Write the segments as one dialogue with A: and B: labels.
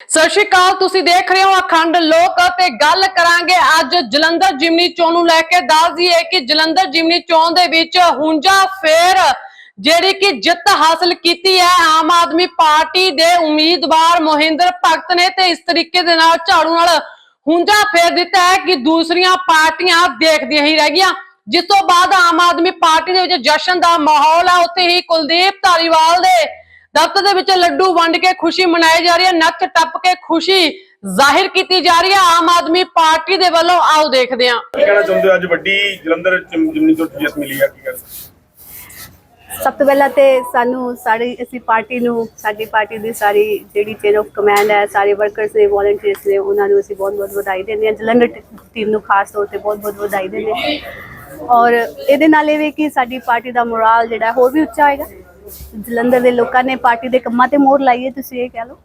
A: ਸਤਿ ਸ਼੍ਰੀ ਅਕਾਲ, ਤੁਸੀਂ ਦੇਖ ਰਹੇ ਹੋ ਅਖੰਡ ਲੋਕ ਤੇ ਗੱਲ ਕਰਾਂਗੇ ਅੱਜ ਜਲੰਧਰ ਜਿਮਨੀ ਚੋਣ ਨੂੰ ਲੈ ਕੇ ਦੱਸ ਦਈਏ ਕਿ ਜਲੰਧਰ ਜਿਮਨੀ ਚੋਣ ਦੇ ਵਿੱਚ ਹੁੰਜਾ ਫੇਰ ਜਿਹੜੀ ਕਿ ਜਿੱਤ ਹਾਸਲ ਕੀਤੀ ਹੈ, ਆਮ ਆਦਮੀ ਪਾਰਟੀ ਦੇ ਉਮੀਦਵਾਰ ਮੋਹਿੰਦਰ ਭਗਤ ਨੇ ਤੇ ਇਸ ਤਰੀਕੇ ਦੇ ਨਾਲ ਝਾੜੂ ਨਾਲ ਹੁੰਜਾ ਫੇਰ ਦਿੱਤਾ ਹੈ ਕਿ ਦੂਸਰੀਆਂ ਪਾਰਟੀਆਂ ਦੇਖਦੀਆਂ ਹੀ ਰਹਿ ਗਈਆਂ। ਜਿਸ ਤੋਂ ਬਾਅਦ ਆਮ ਆਦਮੀ ਪਾਰਟੀ ਦੇ ਵਿੱਚ ਜਸ਼ਨ ਦਾ ਮਾਹੌਲ ਹੈ ਉੱਥੇ ਹੀ ਕੁਲਦੀਪ ਧਾਰੀਵਾਲ ਦੇ ਦਫ਼ਤਰ ਦੇ ਵਿੱਚ ਲੱਡੂ ਵੰਡ ਕੇ ਖੁਸ਼ੀ ਮਨਾਈ ਜਾ ਰਹੀ ਹੈ ਨੱਚ ਟੱਪ ਕੇ ਖੁਸ਼ੀ ਜ਼ਾਹਿਰ ਕੀਤੀ ਜਾ ਰਹੀ ਹੈ। ਆਮ ਆਦਮੀ ਪਾਰਟੀ ਦੇ ਵੱਲੋਂ ਆਓ ਦੇਖਦੇ ਹਾਂ।
B: ਕੀ ਕਹਿਣਾ ਚਾਹੁੰਦੇ ਹੋ? ਅੱਜ ਵੱਡੀ ਜਲੰਧਰ ਜਿਮਨੀ ਤੋਂ ਜਿੱਤ ਮਿਲੀ ਹੈ ਕੀ ਗੱਲ?
C: ਸਭ ਤੋਂ ਪਹਿਲਾਂ ਤੇ ਸਾਨੂੰ ਸਾਡੀ ਅਸੀਂ ਪਾਰਟੀ ਨੂੰ ਸਾਡੀ ਪਾਰਟੀ ਦੀ ਸਾਰੀ ਜਿਹੜੀ ਚੇਨ ਆਫ ਕਮਾਂਡ ਹੈ ਸਾਰੇ ਵਰਕਰਸ ਨੇ ਵੋਲੰਟੀਅਰਸ ਨੇ ਉਹਨਾਂ ਨੂੰ ਅਸੀਂ ਬਹੁਤ ਬਹੁਤ ਵਧਾਈ ਦਿੰਦੇ ਹਾਂ। ਜਲੰਧਰ ਟੀਮ ਨੂੰ ਖਾਸ ਤੌਰ ਤੇ ਬਹੁਤ ਬਹੁਤ ਵਧਾਈ ਦਿੰਦੇ ਹਾਂ। ਔਰ ਇਹਦੇ ਨਾਲ ਇਹ ਵੀ ਕਿ ਸਾਡੀ ਪਾਰਟੀ ਦਾ ਮੋਰਲ ਜਿਹੜਾ ਹੋਰ ਵੀ ਉੱਚਾ ਹੋਏਗਾ। ਜਲੰਧਰ ਦੇ ਲੋਕਾਂ ਨੇ ਪਾਰਟੀ ਦੇ ਕੰਮਾਂ ਤੇ ਮੋਹਰ ਲਾਈਏ ਤੁਸੀਂ ਇਹ ਕਹਿ ਲਓ।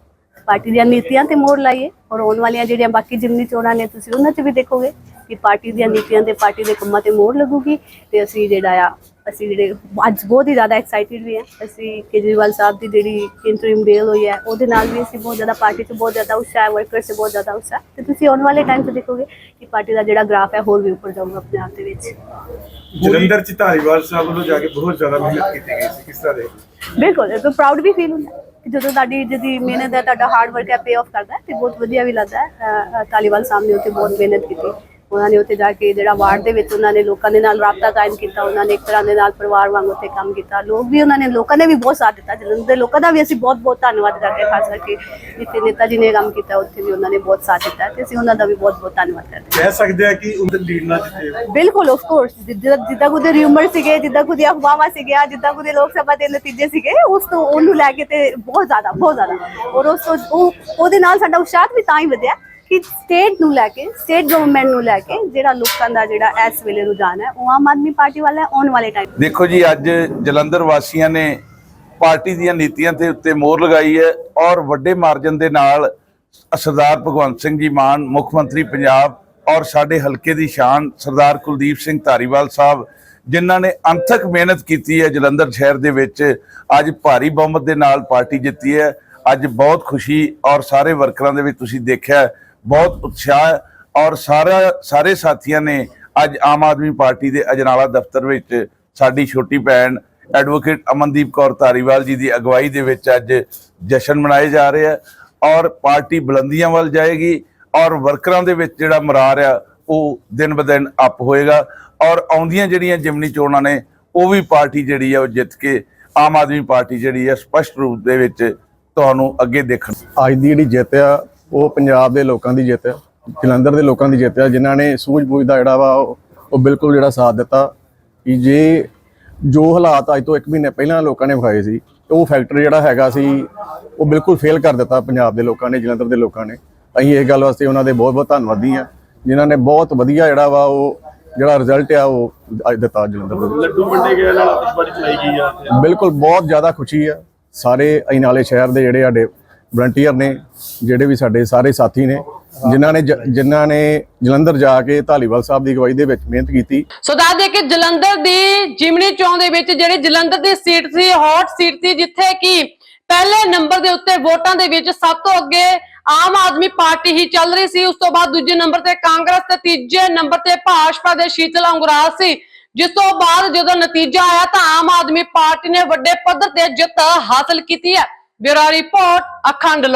C: ਪਾਰਟੀ ਦੀਆਂ ਨੀਤੀਆਂ ਤੇ ਮੋਹਰ ਲਾਈਏ ਔਰ ਆਉਣ ਵਾਲੀਆਂ ਜਿਹੜੀਆਂ ਬਾਕੀ ਜਿਮਨੀ ਚੋਣਾਂ ਨੇ, ਤੁਸੀਂ ਉਹਨਾਂ 'ਚ ਵੀ ਦੇਖੋਗੇ ਕਿ ਪਾਰਟੀ ਦੀਆਂ ਨੀਤੀਆਂ ਤੇ ਪਾਰਟੀ ਦੇ ਕੰਮਾਂ ਤੇ ਮੋਹਰ ਲੱਗੂਗੀ ਤੇ ਅਸੀਂ ਜਿਹੜਾ ਆ, ਅਸੀਂ ਜਿਹੜੇ ਅੱਜ ਬਹੁਤ ਹੀ ਜ਼ਿਆਦਾ ਐਕਸਾਈਟਿਡ ਵੀ ਹਾਂ। ਅਸੀਂ ਕੇਜਰੀਵਾਲ ਸਾਹਿਬ ਦੀ ਜਿਹੜੀ ਇੰਟਰਿਮ ਡੇਲ ਹੋਈ ਹੈ, ਉਹਦੇ ਨਾਲ ਵੀ ਅਸੀਂ ਬਹੁਤ ਜ਼ਿਆਦਾ ਪਾਰਟੀ 'ਚ ਬਹੁਤ ਜ਼ਿਆਦਾ ਉਤਸ਼ਾਹ ਹੈ ਵਰਕਰ 'ਚ ਬਹੁਤ ਜ਼ਿਆਦਾ ਉਤਸ਼ਾਹ ਹੈ। ਤੇ ਤੁਸੀਂ ਆਉਣ ਵਾਲੇ ਟਾਈਮ 'ਚ ਦੇਖੋਗੇ ਕਿ ਪਾਰਟੀ ਦਾ ਜਿਹੜਾ ਗ੍ਰਾਫ ਹੈ, ਹੋਰ ਵੀ ਉੱਪਰ ਜਾਊਗਾ ਆਪਣੇ ਆਪ ਦੇ ਵਿੱਚ।
B: ਜਲੰਧਰ ਚ ਧਾਰੀਵਾਲ ਸਾਹਿਬ ਵੱਲੋਂ ਜਾ ਕੇ ਬਹੁਤ ਜ਼ਿਆਦਾ ਮਿਹਨਤ ਕੀਤੀ ਗਈ ਸੀ ਕਿਸ ਤਰ੍ਹਾਂ ਦੇ?
C: ਬਿਲਕੁਲ ਇਹ ਤਾਂ ਪ੍ਰਾਊਡ ਵੀ ਫੀਲ ਹੁੰਦਾ ਕਿ ਜਦੋਂ ਤੁਹਾਡੀ ਜਿਹਦੀ ਮਿਹਨਤ ਹੈ ਤੁਹਾਡਾ ਹਾਰਡ ਵਰਕ ਹੈ ਪੇ ਆਫ ਕਰਦਾ ਹੈ ਤੇ ਬਹੁਤ ਵਧੀਆ ਵੀ ਲੱਗਦਾ ਹੈ ਧਾਲੀਵਾਲ ਸਾਹਿਬ ਨੇ ਉੱਥੇ ਬਹੁਤ ਮਿਹਨਤ ਕੀਤੀ। ਉਹਨਾਂ ਨੇ ਉੱਥੇ ਜਾ ਕੇ ਜਿਹੜਾ ਵਾਰਡ ਦੇ ਵਿੱਚ ਉਹਨਾਂ ਨੇ ਲੋਕਾਂ ਦੇ ਨਾਲ ਰਾਬਤਾ ਕਾਇਮ ਕੀਤਾ ਉਹਨਾਂ ਨੇ ਇੱਕ ਤਰ੍ਹਾਂ ਦੇ ਨਾਲ ਪਰਿਵਾਰ ਵਾਂਗ ਉੱਥੇ ਕੰਮ ਕੀਤਾ। ਲੋਕ ਵੀ ਉਹਨਾਂ ਨੇ ਲੋਕਾਂ ਨੇ ਵੀ ਬਹੁਤ ਸਾਥ ਦਿੱਤਾ। ਜਲੰਧਰ ਦੇ ਲੋਕਾਂ ਦਾ ਵੀ ਅਸੀਂ ਬਹੁਤ ਬਹੁਤ ਧੰਨਵਾਦ ਕਰਦੇ ਹਾਂ ਖਾਸ ਕਰਕੇ ਜਿੱਥੇ ਨੇਤਾ ਜੀ ਨੇ ਕੰਮ ਕੀਤਾ ਉੱਥੇ ਵੀ ਉਹਨਾਂ ਨੇ ਬਹੁਤ ਸਾਥ ਦਿੱਤਾ ਤੇ ਅਸੀਂ ਉਹਨਾਂ ਦਾ ਵੀ ਬਹੁਤ ਬਹੁਤ ਧੰਨਵਾਦ ਕਰਦੇ ਹਾਂ।
B: ਕਹਿ ਸਕਦੇ ਆ ਕਿ ਉਹਦੇ ਲੀਡ ਨਾਲ ਜਿੱਤੇ
C: ਬਿਲਕੁਲ ਆਫ ਕੋਰਸ ਜਿੱਦਾਂ ਕੁਦੇ ਰਿਊਮਰ ਸੀਗੇ ਜਿੱਦਾਂ ਕੁਦੇ ਅਫਵਾਹਾਂ ਸੀਗੀਆਂ ਜਿੱਦਾਂ ਕੁਦੇ ਲੋਕ ਸਭਾ ਦੇ ਨਤੀਜੇ ਸੀਗੇ ਉਸ ਤੋਂ ਉਹਨੂੰ ਲੈ ਕੇ ਤੇ ਬਹੁਤ ਜ਼ਿਆਦਾ ਬਹੁਤ ਜ਼ਿਆਦਾ। ਔਰ ਉਸ ਤੋਂ ਉਹ ਉਹਦੇ ਨਾਲ ਸਾਡਾ ਉਤਸ਼ਾਹ ਵੀ ਤਾਂ ਹੀ ਵਧਿਆ ਕਿ ਸਟੇਟ ਨੂੰ ਲੈ ਕੇ ਸਟੇਟ ਗਵਰਨਮੈਂਟ ਨੂੰ ਲੈ ਕੇ ਜਿਹੜਾ ਲੋਕਾਂ ਦਾ ਜਿਹੜਾ ਇਸ ਵੇਲੇ ਰੁਝਾਨ ਹੈ, ਉਹ ਆਮ ਆਦਮੀ ਪਾਰਟੀ ਵਾਲਾ ਹੈ, ਆਉਣ ਵਾਲੇ ਟਾਈਮ
D: ਦੇਖੋ ਜੀ, ਅੱਜ ਜਲੰਧਰ ਵਾਸੀਆਂ ਨੇ ਪਾਰਟੀ ਦੀਆਂ ਨੀਤੀਆਂ ਤੇ ਉੱਤੇ ਮੋਹਰ ਲਗਾਈ ਹੈ ਔਰ ਵੱਡੇ ਮਾਰਜਨ ਦੇ ਨਾਲ ਸਰਦਾਰ ਭਗਵੰਤ ਸਿੰਘ ਜੀ ਮਾਨ, ਮੁੱਖ ਮੰਤਰੀ ਪੰਜਾਬ ਔਰ ਸਾਡੇ ਹਲਕੇ ਦੀ ਸ਼ਾਨ ਸਰਦਾਰ ਕੁਲਦੀਪ ਸਿੰਘ ਧਾਰੀਵਾਲ ਸਾਹਿਬ, ਜਿਨ੍ਹਾਂ ਨੇ ਅੰਥਕ ਮਿਹਨਤ ਕੀਤੀ ਹੈ ਜਲੰਧਰ ਸ਼ਹਿਰ ਦੇ ਵਿੱਚ, ਅੱਜ ਭਾਰੀ ਬਹੁਮਤ ਦੇ ਨਾਲ ਪਾਰਟੀ ਜਿੱਤੀ ਹੈ। ਅੱਜ ਬਹੁਤ ਖੁਸ਼ੀ ਔਰ ਸਾਰੇ ਵਰਕਰਾਂ ਦੇ ਵਿੱਚ ਤੁਸੀਂ ਦੇਖਿਆ ਬਹੁਤ ਉਤਸ਼ਾਹ ਹੈ ਔਰ ਸਾਰਾ, ਸਾਰੇ ਸਾਥੀਆਂ ਨੇ ਅੱਜ ਆਮ ਆਦਮੀ ਪਾਰਟੀ ਦੇ ਅਜਨਾਲਾ ਦਫ਼ਤਰ ਵਿੱਚ ਸਾਡੀ ਛੋਟੀ ਭੈਣ ਐਡਵੋਕੇਟ ਅਮਨਦੀਪ ਕੌਰ ਧਾਰੀਵਾਲ ਜੀ ਦੀ ਅਗਵਾਈ ਦੇ ਵਿੱਚ ਅੱਜ ਜਸ਼ਨ ਮਨਾਏ ਜਾ ਰਹੇ ਆ ਔਰ ਪਾਰਟੀ ਬੁਲੰਦੀਆਂ ਵੱਲ ਜਾਏਗੀ ਔਰ ਵਰਕਰਾਂ ਦੇ ਵਿੱਚ ਜਿਹੜਾ ਮਰਾਰ ਆ, ਉਹ ਦਿਨ ਬ ਦਿਨ ਅਪ ਹੋਏਗਾ ਔਰ ਆਉਂਦੀਆਂ ਜਿਹੜੀਆਂ ਜਿਮਨੀ ਚੋਣਾਂ ਨੇ, ਉਹ ਵੀ ਪਾਰਟੀ ਜਿਹੜੀ ਆ, ਉਹ ਜਿੱਤ ਕੇ ਆਮ ਆਦਮੀ ਪਾਰਟੀ ਜਿਹੜੀ ਆ, ਸਪਸ਼ਟ ਰੂਪ ਦੇ ਵਿੱਚ ਤੁਹਾਨੂੰ ਅੱਗੇ ਦੇਖਣ
E: ਅੱਜ ਦੀ ਜਿਹੜੀ ਜਿੱਤ ਆ ਉਹ ਪੰਜਾਬ ਦੇ ਲੋਕਾਂ ਦੀ ਜਿੱਤ ਆ ਜਲੰਧਰ ਦੇ ਲੋਕਾਂ ਦੀ ਜਿੱਤ ਆ ਜਿਨ੍ਹਾਂ ਨੇ ਸੂਝ-ਬੂਝ ਦਾ ਜਿਹੜਾ ਵਾ ਉਹ ਬਿਲਕੁਲ ਜਿਹੜਾ ਸਾਥ ਦਿੱਤਾ। ਕਿ ਜੇ ਜੋ ਹਾਲਾਤ ਅੱਜ ਤੋਂ 1 ਮਹੀਨੇ ਪਹਿਲਾਂ ਲੋਕਾਂ ਨੇ ਵਿਖਾਏ ਸੀ ਉਹ ਫੈਕਟਰ ਜਿਹੜਾ ਹੈਗਾ ਸੀ ਉਹ ਬਿਲਕੁਲ ਫੇਲ ਕਰ ਦਿੱਤਾ ਪੰਜਾਬ ਦੇ ਲੋਕਾਂ ਨੇ ਜਲੰਧਰ ਦੇ ਲੋਕਾਂ ਨੇ। ਅਸੀਂ ਇਸ ਗੱਲ ਵਾਸਤੇ ਉਹਨਾਂ ਦੇ ਬਹੁਤ-ਬਹੁਤ ਧੰਨਵਾਦੀ ਆ ਜਿਨ੍ਹਾਂ ਨੇ ਬਹੁਤ ਵਧੀਆ ਜਿਹੜਾ ਵਾ ਉਹ ਜਿਹੜਾ ਰਿਜ਼ਲਟ ਆ ਉਹ ਅੱਜ ਦਿੱਤਾ ਜਲੰਧਰ ਦੇ।
B: ਲੱਡੂ ਵੰਡੇ ਗਏ ਨਾਲ ਆਤਿਸ਼ਬਾਜ਼ੀ ਚਲਾਈ ਗਈ ਆ।
E: ਬਿਲਕੁਲ ਬਹੁਤ ਜ਼ਿਆਦਾ ਖੁਸ਼ੀ ਆ। ਸਾਰੇ ਅਜਨਾਲੇ ਸ਼ਹਿਰ ਦੇ ਜਿਹੜੇ ਸਾਡੇ ਵਲੰਟੀਅਰ ਨੇ, ਜਿਹੜੇ ਵੀ ਸਾਡੇ ਸਾਰੇ ਸਾਥੀ ਨੇ, ਜਿਨ੍ਹਾਂ ਨੇ ਜਿਨ੍ਹਾਂ ਨੇ ਜਲੰਧਰ ਜਾ ਕੇ ਧਾਲੀਵਾਲ ਸਾਹਿਬ ਦੀ ਅਗਵਾਈ ਦੇ ਵਿੱਚ ਮਿਹਨਤ ਕੀਤੀ।
A: ਸੋ ਦੱਸ ਦੇ ਕਿ ਜਲੰਧਰ ਦੀ ਜਿਮਨੀ ਚੋਣ ਦੇ ਵਿੱਚ ਜਿਹੜੀ ਜਲੰਧਰ ਦੀ ਸੀਟ ਸੀ ਹੌਟ ਸੀਟ ਸੀ, ਜਿੱਥੇ ਕਿ ਪਹਿਲੇ ਨੰਬਰ ਦੇ ਉੱਤੇ ਵੋਟਾਂ ਦੇ ਵਿੱਚ ਸਭ ਤੋਂ ਅੱਗੇ ਆਮ ਆਦਮੀ ਪਾਰਟੀ ਹੀ ਚੱਲ ਰਹੀ ਸੀ। ਉਸ ਤੋਂ ਬਾਅਦ ਦੂਜੇ ਨੰਬਰ ਤੇ ਕਾਂਗਰਸ ਤੇ ਤੀਜੇ ਨੰਬਰ ਤੇ ਭਾਜਪਾ ਦੇ ਸ਼ੀਤਲ ਅੰਗੁਰਾਲ ਸੀ। ਜਿਸ ਤੋਂ ਬਾਅਦ ਜਦੋਂ ਨਤੀਜਾ ਆਇਆ ਤਾਂ ਆਮ ਆਦਮੀ ਪਾਰਟੀ ਨੇ ਵੱਡੇ ਪੱਧਰ ਤੇ ਜਿੱਤ ਹਾਸਲ ਕੀਤੀ ਹੈ। ਬਿਊਰੋ ਰਿਪੋਰਟ ਅਖੰਡ